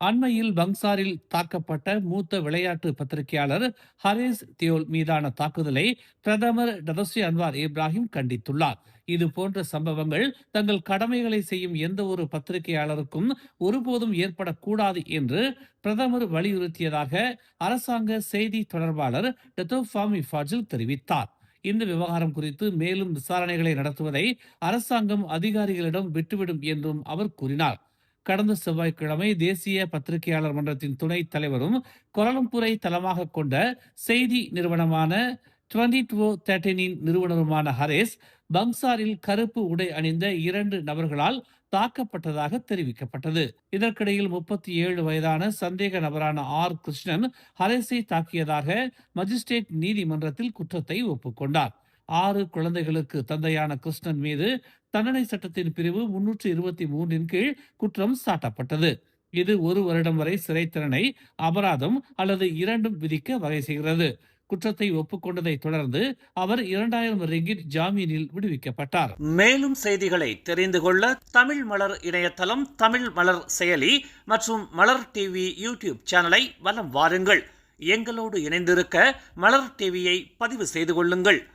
அண்மையில் பங்சாரில் தாக்கப்பட்ட மூத்த விளையாட்டு பத்திரிகையாளர் ஹரேஸ் தியோல் மீதான தாக்குதலை பிரதமர் டதசி அன்வார் இப்ராஹிம் கண்டித்துள்ளார். இது போன்ற சம்பவங்கள் தங்கள் கடமைகளை செய்யும் எந்த ஒரு பத்திரிகையாளருக்கும் ஒருபோதும் ஏற்படக்கூடாது என்று பிரதமர் வலியுறுத்தியதாக அரசாங்க செய்தி தொடர்பாளர் டெத்தோஃபாமி ஃபாஜில் தெரிவித்தார். இந்த விவகாரம் குறித்து மேலும் விசாரணைகளை நடத்துவதை அரசாங்கம் அதிகாரிகளிடம் விட்டுவிடும் என்றும் அவர் கூறினார். கடந்த செவ்வாய்க்கிழமை தேசிய பத்திரிகையாளர் மன்றத்தின் துணைத் தலைவரும் கோலம்பூரை தளமாக கொண்ட செய்தி நிறுவனமான டுவெண்டி டூ தேர்டீனின் நிறுவனருமான ஹரேஸ் பங்சாரில் கருப்பு உடை அணிந்த இரண்டு நபர்களால் தாக்கப்பட்டதாக தெரிவிக்கப்பட்டது. இதற்கிடையில் முப்பத்தி ஏழு வயதான சந்தேக நபரான ஆர். கிருஷ்ணன் ஹரேஸை தாக்கியதாக மஜிஸ்ட்ரேட் நீதிமன்றத்தில் குற்றத்தை ஒப்புக்கொண்டார். ஆறு குழந்தைகளுக்கு தந்தையான கிருஷ்ணன் மீது தண்டனை சட்டத்தின் பிரிவு முன்னூற்று இருபத்தி மூன்றின் கீழ் குற்றம் சாட்டப்பட்டது. இது ஒரு வருடம் வரை சிறை அபராதம் அல்லது இரண்டும் விதிக்க வகை செய்கிறது. குற்றத்தை ஒப்புக்கொண்டதை தொடர்ந்து அவர் இரண்டாயிரம் ரிங்கிட் ஜாமீனில் விடுவிக்கப்பட்டார். மேலும் செய்திகளை தெரிந்து கொள்ள தமிழ் மலர் இணையதளம் தமிழ் மலர் செயலி மற்றும் மலர் டிவி யூடியூப் சேனலை வலம் வாருங்கள். எங்களோடு இணைந்திருக்க மலர் டிவியை பதிவு செய்து கொள்ளுங்கள்.